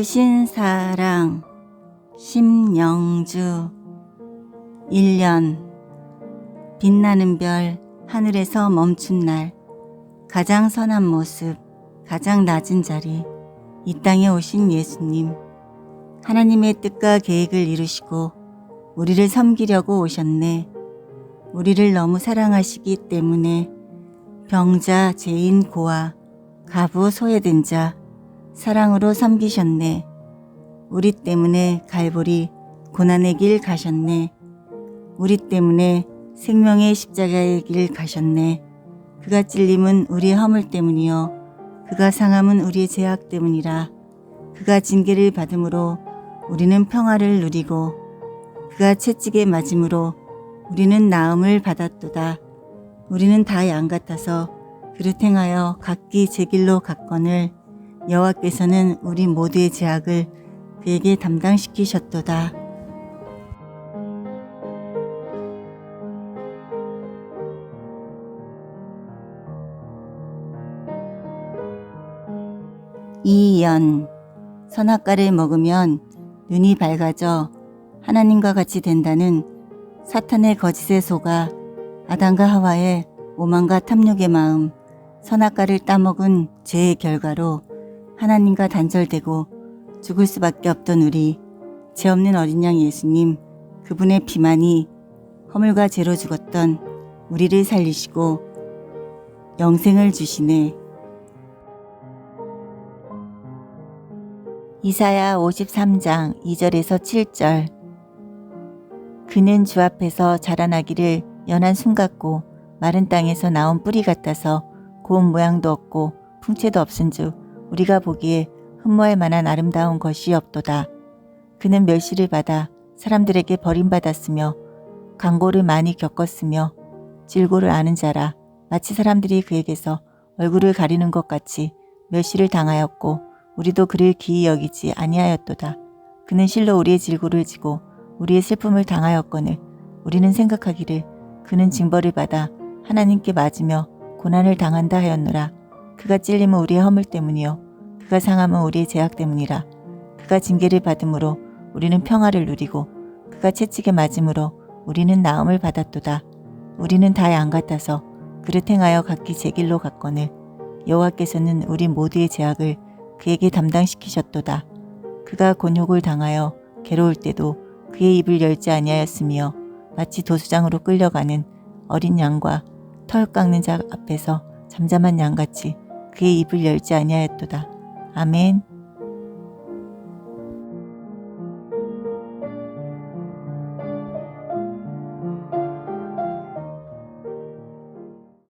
4장 심영주. 1년 빛나는 별 하늘에서 멈춘 날 가장 선한 모습 가장 낮은 자리 이 땅에 오신 예수님. 하나님의 뜻과 계획을 이루시고 우리를 섬기려고 오셨네. 우리를 너무 사랑하시기 때문에 병자 죄인 고아 가부 소외된 자 사랑으로 섬기셨네. 우리 때문에 갈보리 고난의 길 가셨네. 우리 때문에 생명의 십자가의 길 가셨네. 그가 찔림은 우리의 허물 때문이요. 그가 상함은 우리의 죄악 때문이라. 그가 징계를 받음으로 우리는 평화를 누리고 그가 채찍에 맞음으로 우리는 나음을 받았도다. 우리는 다 양 같아서 그릇 행하여 각기 제 길로 갔거늘 여호와께서는 우리 모두의 죄악을 그에게 담당시키셨도다. 이연 선악과를 먹으면 눈이 밝아져 하나님과 같이 된다는 사탄의 거짓에 속아 아담과 하와의 오만과 탐욕의 마음 선악과를 따먹은 죄의 결과로 하나님과 단절되고 죽을 수밖에 없던 우리 죄 없는 어린 양 예수님 그분의 피만이 허물과 죄로 죽었던 우리를 살리시고 영생을 주시네. 이사야 53장 2절에서 7절 그는 주 앞에서 자라나기를 연한 숨 같고 마른 땅에서 나온 뿌리 같아서 고운 모양도 없고 풍채도 없은즉 우리가 보기에 흠모할 만한 아름다운 것이 없도다. 그는 멸시를 받아 사람들에게 버림받았으며 강고를 많이 겪었으며 질고를 아는 자라 마치 사람들이 그에게서 얼굴을 가리는 것 같이 멸시를 당하였고 우리도 그를 기이 여기지 아니하였도다. 그는 실로 우리의 질고를 지고 우리의 슬픔을 당하였거늘 우리는 생각하기를 그는 징벌을 받아 하나님께 맞으며 고난을 당한다 하였노라. 그가 찔림은 우리의 허물 때문이요 그가 상함은 우리의 죄악 때문이라. 그가 징계를 받음으로 우리는 평화를 누리고 그가 채찍에 맞음으로 우리는 나음을 받았도다. 우리는 다 양 같아서 그릇 행하여 각기 제 길로 갔거늘 여호와께서는 우리 모두의 죄악을 그에게 담당시키셨도다. 그가 곤욕을 당하여 괴로울 때도 그의 입을 열지 아니하였으며 마치 도수장으로 끌려가는 어린 양과 털 깎는 자 앞에서 잠잠한 양같이 그의 입을 열지 아니하였도다. 아멘.